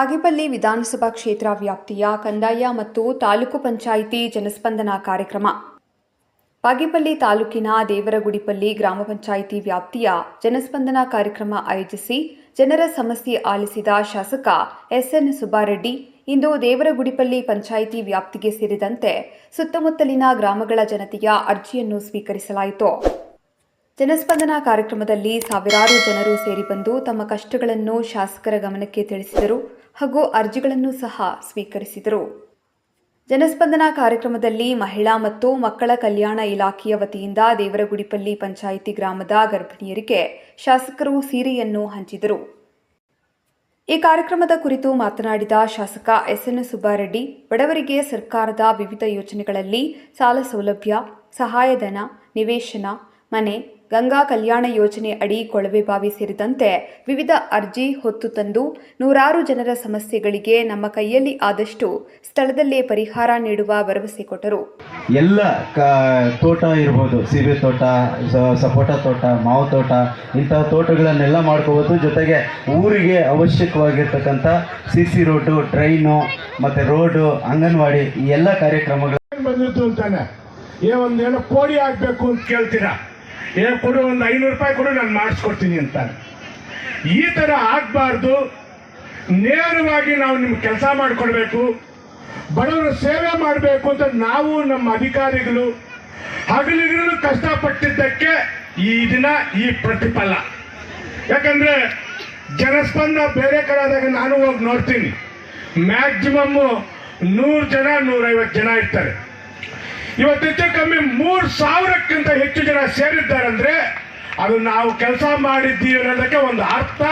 ಬಾಗೇಪಲ್ಲಿ ವಿಧಾನಸಭಾ ಕ್ಷೇತ್ರ ವ್ಯಾಪ್ತಿಯ ಕಂದಾಯ ಮತ್ತು ತಾಲೂಕು ಪಂಚಾಯಿತಿ ಜನಸ್ಪಂದನ ಕಾರ್ಯಕ್ರಮ. ಬಾಗೇಪಲ್ಲಿ ತಾಲೂಕಿನ ದೇವರಗುಡಿಪಲ್ಲಿ ಗ್ರಾಮ ಪಂಚಾಯಿತಿ ವ್ಯಾಪ್ತಿಯ ಜನಸ್ಪಂದನ ಕಾರ್ಯಕ್ರಮ ಆಯೋಜಿಸಿ ಜನರ ಸಮಸ್ಯೆ ಆಲಿಸಿದ ಶಾಸಕ ಎಸ್ಎನ್ ಸುಬ್ಬಾರೆಡ್ಡಿ, ಇಂದು ದೇವರಗುಡಿಪಲ್ಲಿ ಪಂಚಾಯಿತಿ ವ್ಯಾಪ್ತಿಗೆ ಸೇರಿದಂತೆ ಸುತ್ತಮುತ್ತಲಿನ ಗ್ರಾಮಗಳ ಜನತೆಯ ಅರ್ಜಿಯನ್ನು ಸ್ವೀಕರಿಸಲಾಯಿತು. ಜನಸ್ಪಂದನ ಕಾರ್ಯಕ್ರಮದಲ್ಲಿ ಸಾವಿರಾರು ಜನರು ಸೇರಿ ಬಂದು ತಮ್ಮ ಕಷ್ಟಗಳನ್ನು ಶಾಸಕರ ಗಮನಕ್ಕೆ ತಿಳಿಸಿದರು ಹಾಗೂ ಅರ್ಜಿಗಳನ್ನು ಸಹ ಸ್ವೀಕರಿಸಿದರು. ಜನಸ್ಪಂದನ ಕಾರ್ಯಕ್ರಮದಲ್ಲಿ ಮಹಿಳಾ ಮತ್ತು ಮಕ್ಕಳ ಕಲ್ಯಾಣ ಇಲಾಖೆಯ ವತಿಯಿಂದ ದೇವರಗುಡಿಪಲ್ಲಿ ಪಂಚಾಯಿತಿ ಗ್ರಾಮದ ಗರ್ಭಿಣಿಯರಿಗೆ ಶಾಸಕರು ಸೀರೆಯನ್ನು ಹಂಚಿದರು. ಈ ಕಾರ್ಯಕ್ರಮದ ಕುರಿತು ಮಾತನಾಡಿದ ಶಾಸಕ ಎಸ್ಎನ್ ಸುಬ್ಬಾರೆಡ್ಡಿ, ಬಡವರಿಗೆ ಸರ್ಕಾರದ ವಿವಿಧ ಯೋಜನೆಗಳಲ್ಲಿ ಸಾಲ ಸೌಲಭ್ಯ, ಸಹಾಯಧನ, ನಿವೇಶನ ಮನೆ ಗಂಗಾ ಕಲ್ಯಾಣ ಯೋಜನೆ ಅಡಿ ಕೊಳವೆ ಬಾವಿ ಸೇರಿದಂತೆ ವಿವಿಧ ಅರ್ಜಿ ಹೊತ್ತು ತಂದು ನೂರಾರು ಜನರ ಸಮಸ್ಯೆಗಳಿಗೆ ನಮ್ಮ ಕೈಯಲ್ಲಿ ಆದಷ್ಟು ಸ್ಥಳದಲ್ಲೇ ಪರಿಹಾರ ನೀಡುವ ಭರವಸೆ ಕೊಟ್ಟರು. ಎಲ್ಲ ಕ ತೋಟ ಇರ್ಬೋದು ಸೀಬೆ ತೋಟ ಸಪೋಟ ತೋಟ ಮಾವು ತೋಟ ಇಂತಹ ತೋಟಗಳನ್ನೆಲ್ಲ ಮಾಡ್ಕೋಬೋದು. ಜೊತೆಗೆ ಊರಿಗೆ ಅವಶ್ಯಕವಾಗಿರ್ತಕ್ಕಂಥ ಸಿ ಸಿ ರೋಡು ಟ್ರೈನು ಮತ್ತು ರೋಡು ಅಂಗನವಾಡಿ ಈ ಎಲ್ಲ ಕಾರ್ಯಕ್ರಮಗಳು ಏನ್ ಬಂದಿತ್ತು ಅಂತಾನೆ. ಏ ಒಂದೇನೋ ಕೋಡಿ ಹಾಕ್ಬೇಕು ಅಂತ ಕೇಳ್ತೀರಾ? ಏ, ಕೊಡು, ಒಂದು ಐನೂರು ರೂಪಾಯಿ ಕೊಡು, ನಾನು ಮಾಡಿಸ್ಕೊಡ್ತೀನಿ ಅಂತ ಈ ಥರ ಆಗಬಾರ್ದು. ನೇರವಾಗಿ ನಾವು ನಿಮ್ಗೆ ಕೆಲಸ ಮಾಡಿಕೊಡ್ಬೇಕು. ಬಡವರ ಸೇವೆ ಮಾಡಬೇಕು ಅಂತ ನಾವು ನಮ್ಮ ಅಧಿಕಾರಿಗಳು ಹಗಲಿಗಳು ಕಷ್ಟಪಟ್ಟಿದ್ದಕ್ಕೆ ಈ ದಿನ ಈ ಪ್ರತಿಫಲ. ಯಾಕಂದ್ರೆ ಜನಸ್ಪಂದ ಬೇರೆ ಕಡೆ ಆದಾಗ ನಾನು ಹೋಗಿ ನೋಡ್ತೀನಿ. ಮ್ಯಾಕ್ಸಿಮಮ್ ನೂರು ಜನ, ನೂರೈವತ್ತು ಜನ ಇರ್ತಾರೆ. ಇವತ್ತು ಹೆಚ್ಚು ಕಮ್ಮಿ ಮೂರು ಸಾವಿರಕ್ಕಿಂತ ಹೆಚ್ಚು ಜನ ಸೇರಿದ್ದಾರೆ ಅಂದ್ರೆ ಅದು ನಾವು ಕೆಲಸ ಮಾಡಿದ್ದೀವಿ ಅನ್ನೋದಕ್ಕೆ ಒಂದು ಅರ್ಥ.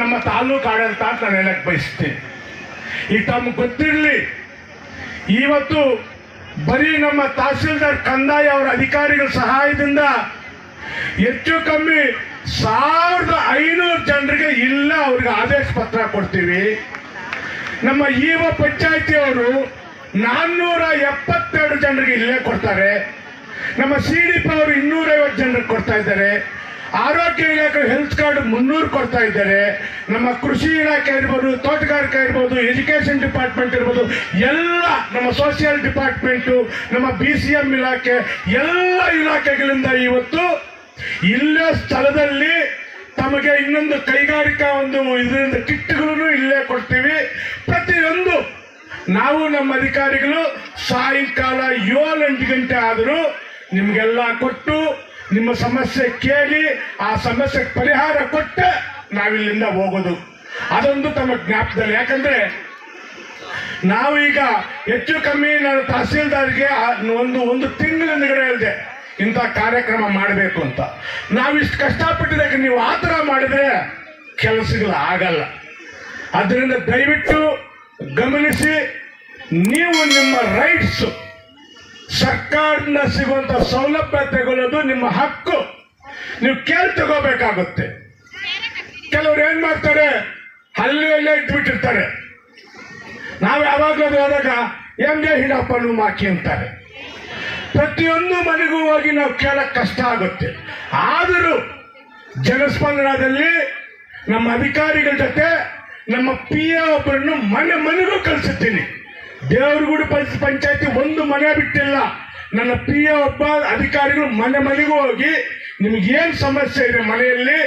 ನಮ್ಮ ತಾಲೂಕು ಆಡಳಿತ ಅಂತ ನಾನು ಹೇಳಕ್ ಬಯಸ್ತೀನಿ. ಈಗ ತಮ್ಗೆ ಗೊತ್ತಿರಲಿ, ಇವತ್ತು ಬರೀ ನಮ್ಮ ತಹಸೀಲ್ದಾರ್ ಕಂದಾಯ ಅವರ ಅಧಿಕಾರಿಗಳ ಸಹಾಯದಿಂದ ಹೆಚ್ಚು ಕಮ್ಮಿ ಸಾವಿರದ ಐನೂರು ಜನರಿಗೆ ಇಲ್ಲ, ಅವ್ರಿಗೆ ಆದೇಶ ಪತ್ರ ಕೊಡ್ತೀವಿ. ನಮ್ಮ ಈವ ಪಂಚಾಯತಿಯವರು ನಾನ್ನೂರ ಎಪ್ಪತ್ತೆರಡು ಜನರಿಗೆ ಇಲ್ಲೇ ಕೊಡ್ತಾರೆ. ನಮ್ಮ ಸಿ ಡಿ ಪಿ ಅವರು ಇನ್ನೂರೈವತ್ತು ಜನರಿಗೆ ಕೊಡ್ತಾ ಇದ್ದಾರೆ. ಆರೋಗ್ಯ ಇಲಾಖೆ ಹೆಲ್ತ್ ಕಾರ್ಡ್ ಮುನ್ನೂರು ಕೊಡ್ತಾ ಇದ್ದಾರೆ. ನಮ್ಮ ಕೃಷಿ ಇಲಾಖೆ ಇರ್ಬೋದು, ತೋಟಗಾರಿಕೆ ಇರ್ಬೋದು, ಎಜುಕೇಷನ್ ಡಿಪಾರ್ಟ್ಮೆಂಟ್ ಇರ್ಬೋದು, ಎಲ್ಲ ನಮ್ಮ ಸೋಷಿಯಲ್ ಡಿಪಾರ್ಟ್ಮೆಂಟು, ನಮ್ಮ ಬಿ ಸಿ ಎಂ ಇಲಾಖೆ, ಎಲ್ಲ ಇಲಾಖೆಗಳಿಂದ ಇವತ್ತು ಇಲ್ಲೇ ಸ್ಥಳದಲ್ಲಿ ತಮಗೆ ಇನ್ನೊಂದು ಕೈಗಾರಿಕಾ ಒಂದು ಇದರಿಂದ ಕಿಟ್ಗಳನ್ನು ಇಲ್ಲೇ ಕೊಡ್ತೀವಿ. ಪ್ರತಿಯೊಂದು ನಾವು ನಮ್ಮ ಅಧಿಕಾರಿಗಳು ಸಾಯಂಕಾಲ ಏಳು ಗಂಟೆ ಆದರೂ ನಿಮಗೆಲ್ಲ ಕೊಟ್ಟು ನಿಮ್ಮ ಸಮಸ್ಯೆ ಕೇಳಿ, ಆ ಸಮಸ್ಯೆಗೆ ಪರಿಹಾರ ಕೊಟ್ಟೆ ನಾವಿಲ್ಲಿಂದ ಹೋಗೋದು. ಅದೊಂದು ತಮ್ಮ ಜ್ಞಾಪದಲ್ಲಿ ಯಾಕಂದ್ರೆ ಈಗ ಹೆಚ್ಚು ಕಮ್ಮಿ ನಾನು ತಹಸೀಲ್ದಾರ್ಗೆ ಒಂದು ಒಂದು ತಿಂಗಳ ಹೇಳಿದೆ, ಇಂಥ ಕಾರ್ಯಕ್ರಮ ಮಾಡಬೇಕು ಅಂತ. ನಾವಿಷ್ಟು ಕಷ್ಟಪಟ್ಟಿದಾಗ ನೀವು ಆ ಥರ ಮಾಡಿದ್ರೆ ಕೆಲಸಗಳು ಆಗಲ್ಲ. ಅದರಿಂದ ದಯವಿಟ್ಟು ಗಮನಿಸಿ, ನೀವು ನಿಮ್ಮ ರೈಟ್ಸ್ ಸರ್ಕಾರದಿಂದ ಸಿಗುವಂತ ಸೌಲಭ್ಯ ತಗೊಳ್ಳೋದು ನಿಮ್ಮ ಹಕ್ಕು. ನೀವು ಕೇಳಿ ತಗೋಬೇಕಾಗುತ್ತೆ. ಕೆಲವರು ಏನ್ ಮಾಡ್ತಾರೆ? ಹಲ್ಲಿಯಲ್ಲೇ ಇಟ್ಬಿಟ್ಟಿರ್ತಾರೆ. ನಾವು ಯಾವಾಗಲೂ ಹೋದಾಗ ಹೆಂಗೆ ಹಿಡಪ್ಪನು ಮಾಕಿ ಅಂತಾರೆ. ಪ್ರತಿಯೊಂದು ಮನೆಗೂ ಹೋಗಿ ನಾವು ಕೇಳಕ್ ಕಷ್ಟ ಆಗುತ್ತೆ. ಆದರೂ, ಜನಸ್ಪಂದನದಲ್ಲಿ ನಮ್ಮ ಅಧಿಕಾರಿಗಳ ಜೊತೆ ನಮ್ಮ ಪಿ ಎ ಒಬ್ಬರನ್ನು ಮನೆ ಮನೆಗೂ ಕಳಿಸುತ್ತೀನಿ ದೇವರಗೂಡು ಪಂಚ, ಪಂಚಾಯತಿ ಒಂದು ಮನೆ ಬಿಟ್ಟಿಲ್ಲ. ನನ್ನ ಪಿ ಎ ಒಬ್ಬ ಅಧಿಕಾರಿಗಳು ಮನೆ ಮನೆಗೂ ಹೋಗಿ ನಿಮ್ಗೆ ಏನು ಸಮಸ್ಯೆ ಇದೆ ಮನೆಯಲ್ಲಿ?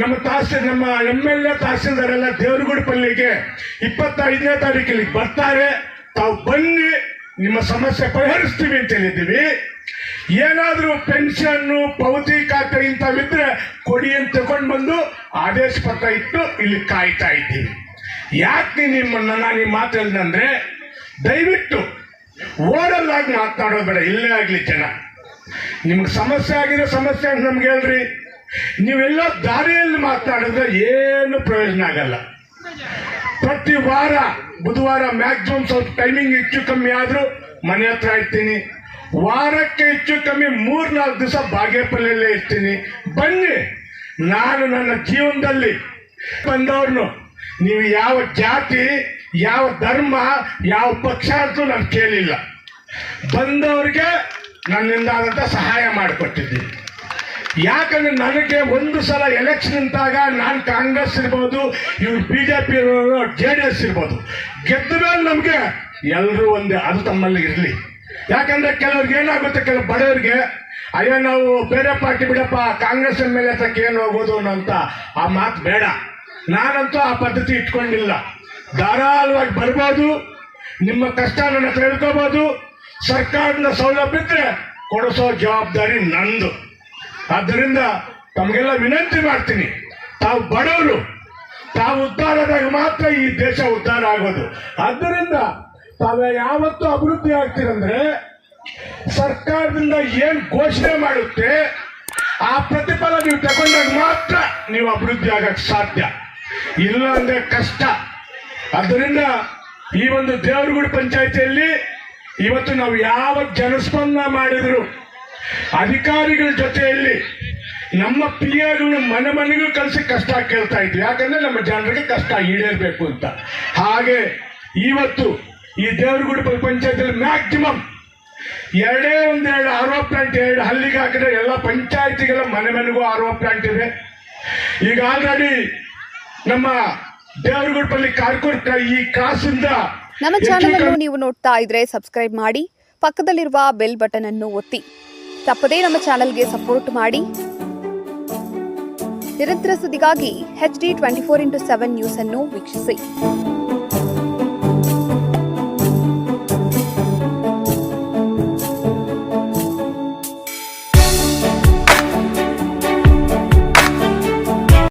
ನಮ್ಮ ತಹಸೀಲ್ ನಮ್ಮ ಎಂ ಎಲ್ ಎ ತಹಸೀಲ್ದಾರ್ ಎಲ್ಲ ದೇವರಗೂಡು ಪಲ್ಲಿಗೆ ಇಪ್ಪತ್ತೈದನೇ ತಾರೀಕಿಗೆ ಬರ್ತಾರೆ. ತಾವು ಬನ್ನಿ, ನಿಮ್ಮ ಸಮಸ್ಯೆ ಪರಿಹರಿಸ್ತೀವಿ ಅಂತ ಹೇಳಿದ್ದೀವಿ. ಏನಾದರೂ ಪೆನ್ಷನ್ನು ಪೌತಿ ಖಾತೆ ಇಂಥವಿದ್ರೆ ಕೊಡಿ ಅಂತ ತಗೊಂಡು ಬಂದು ಆದೇಶ ಪತ್ರ ಇಟ್ಟು ಇಲ್ಲಿ ಕಾಯ್ತಾ ಇದ್ದೀನಿ. ಯಾಕೆ ನಿಮ್ಮನ್ನ ನಾನು ಈ ಮಾತು ಹೇಳಿದಂದ್ರೆ ದಯವಿಟ್ಟು ಓರಲ್ಲಾಗಿ ಮಾತನಾಡೋದು ಬೇಡ, ಇಲ್ಲೇ ಆಗಲಿ ಜನ. ನಿಮ್ಗೆ ಸಮಸ್ಯೆ ಆಗಿದೆ ಸಮಸ್ಯೆ ಅಂತ ನಮ್ಗೆ ಹೇಳ್ರಿ. ನೀವೆಲ್ಲ ದಾರಿಯಲ್ಲಿ ಮಾತನಾಡಿದ್ರೆ ಏನು ಪ್ರಯೋಜನ ಆಗಲ್ಲ. ಪ್ರತಿ ವಾರ, ಬುಧವಾರ ಮ್ಯಾಕ್ಸಿಮಮ್ ಸ್ವಲ್ಪ ಟೈಮಿಂಗ್ ಹೆಚ್ಚು ಕಮ್ಮಿ ಆದರೂ ಮನೆ ಹತ್ರ ಇರ್ತೀನಿ. ವಾರಕ್ಕೆ ಹೆಚ್ಚು ಕಮ್ಮಿ ಮೂರ್ನಾಲ್ಕು ದಿವಸ ಬಾಗೇಪಲ್ಲೇ ಇರ್ತೀನಿ. ಬನ್ನಿ, ನಾನು ನನ್ನ ಜೀವನದಲ್ಲಿ ಬಂದವ್ರನ್ನು, ನೀವು ಯಾವ ಜಾತಿ, ಯಾವ ಧರ್ಮ, ಯಾವ ಪಕ್ಷ ಅಂತೂ ನಾನು ಕೇಳಿಲ್ಲ. ಬಂದವ್ರಿಗೆ ನನ್ನಿಂದ ಆದಂಥ ಸಹಾಯ ಮಾಡಿಕೊಟ್ಟಿದ್ದೀನಿ. ಯಾಕಂದ್ರೆ ನನಗೆ ಒಂದು ಸಲ ಎಲೆಕ್ಷನ್ ನಿಂತಾಗ ನಾನು ಕಾಂಗ್ರೆಸ್ ಇರ್ಬೋದು, ಇವ್ರು ಬಿ ಜೆ ಪಿ ಇರ್ಬೋದು, ಜೆ ಡಿ ಎಸ್ ಇರ್ಬೋದು. ಗೆದ್ದ ಮೇಲೆ ನಮಗೆ ಎಲ್ಲರೂ ಒಂದೇ, ಅದು ತಮ್ಮಲ್ಲಿ ಇರಲಿ. ಯಾಕಂದ್ರೆ ಕೆಲವ್ರಿಗೆ ಏನಾಗುತ್ತೆ, ಕೆಲವು ಬಡವರಿಗೆ, ಅಯ್ಯೋ ನಾವು ಬೇರೆ ಪಾರ್ಟಿ ಬಿಡಪ್ಪ, ಕಾಂಗ್ರೆಸ್ ಮೇಲೆ ಎಲ್ ಏನು ಹೋಗೋದು ಅಂತ ಆ ಮಾತು ಬೇಡ. ನಾನಂತೂ ಆ ಪದ್ಧತಿ ಇಟ್ಕೊಂಡಿಲ್ಲ. ಧಾರಾಳವಾಗಿ ಬರ್ಬೋದು, ನಿಮ್ಮ ಕಷ್ಟ ನನ್ನ ತಿಳ್ಕೋಬಹುದು ಸರ್ಕಾರದ ಸೌಲಭ್ಯ ಇದ್ರೆ ಕೊಡಿಸೋ ಜವಾಬ್ದಾರಿ ನಂದು. ಆದ್ದರಿಂದ ತಮಗೆಲ್ಲ ವಿನಂತಿ ಮಾಡ್ತೀನಿ, ತಾವು ಬಡವರು, ತಾವು ಉದ್ಧಾರದಾಗ ಮಾತ್ರ ಈ ದೇಶ ಉದ್ಧಾರ ಆಗೋದು. ಆದ್ದರಿಂದ ತಾವು ಯಾವತ್ತು ಅಭಿವೃದ್ಧಿ ಆಗ್ತೀರಂದ್ರೆ ಸರ್ಕಾರದಿಂದ ಏನ್ ಘೋಷಣೆ ಮಾಡುತ್ತೆ, ಆ ಪ್ರತಿಫಲ ನೀವು ತಗೊಂಡಾಗ ಮಾತ್ರ ನೀವು ಅಭಿವೃದ್ಧಿ ಆಗಕ್ ಸಾಧ್ಯ. ಇಲ್ಲ ಅಂದ್ರೆ ಕಷ್ಟ. ಅದರಿಂದ ಈ ಒಂದು ದೇವರಗುಡಿ ಪಂಚಾಯತಿಯಲ್ಲಿ ಇವತ್ತು ನಾವು ಯಾವ ಜನಸ್ಪಂದನ ಮಾಡಿದ್ರು, ಅಧಿಕಾರಿಗಳ ಜೊತೆಯಲ್ಲಿ ನಮ್ಮ ಪಿಯರ್ಗಳು ಮನೆ ಮನೆಗೂ ಕಲಿಸಿ ಕಷ್ಟ ಕೇಳ್ತಾ ಇದ್ವಿ ಯಾಕಂದ್ರೆ ನಮ್ಮ ಜನರಿಗೆ ಕಷ್ಟ ಈಡೇರಬೇಕು ಅಂತ. ಹಾಗೆ ಇವತ್ತು ಈ ದೇವರಗುಡಿ ಪಂಚಾಯತಿಯಲ್ಲಿ ಮ್ಯಾಕ್ಸಿಮಮ್ ಎರಡೇ ಒಂದೆರಡು ಆರೋ ಪ್ಲಾಂಟ್ ಎರಡು ಹಲ್ಲಿಗೆ ಹಾಕಿದ್ರೆ ಎಲ್ಲ ಪಂಚಾಯತಿಗೆಲ್ಲ ಮನೆ ಮನೆಗೂ ಆರೋ ಪ್ಲಾಂಟ್ ಇದೆ. ಈಗ ಆಲ್ರೆಡಿ ನಮ್ಮ ದೇವರಗುಡ್ಪಲ್ಲಿ ಕಾರ್ಕೂರ್ ಈ ಕಾಸಿಂದ ನಮ್ಮ ಚಾನೆಲ್ ಅನ್ನು ನೀವು ನೋಡ್ತಾ ಇದ್ರೆ ಸಬ್ಸ್ಕ್ರೈಬ್ ಮಾಡಿ ಪಕ್ಕದಲ್ಲಿರುವ ಬೆಲ್ ಬಟನ್ ಅನ್ನು ಒತ್ತಿ. ತಪ್ಪದೇ ನಮ್ಮ ಚಾನೆಲ್ಗೆ ಸಪೋರ್ಟ್ ಮಾಡಿ. ನಿರಂತರ ಸುದ್ದಿಗಾಗಿ H D twenty four into seven news ಅನ್ನು ವೀಕ್ಷಿಸಿ.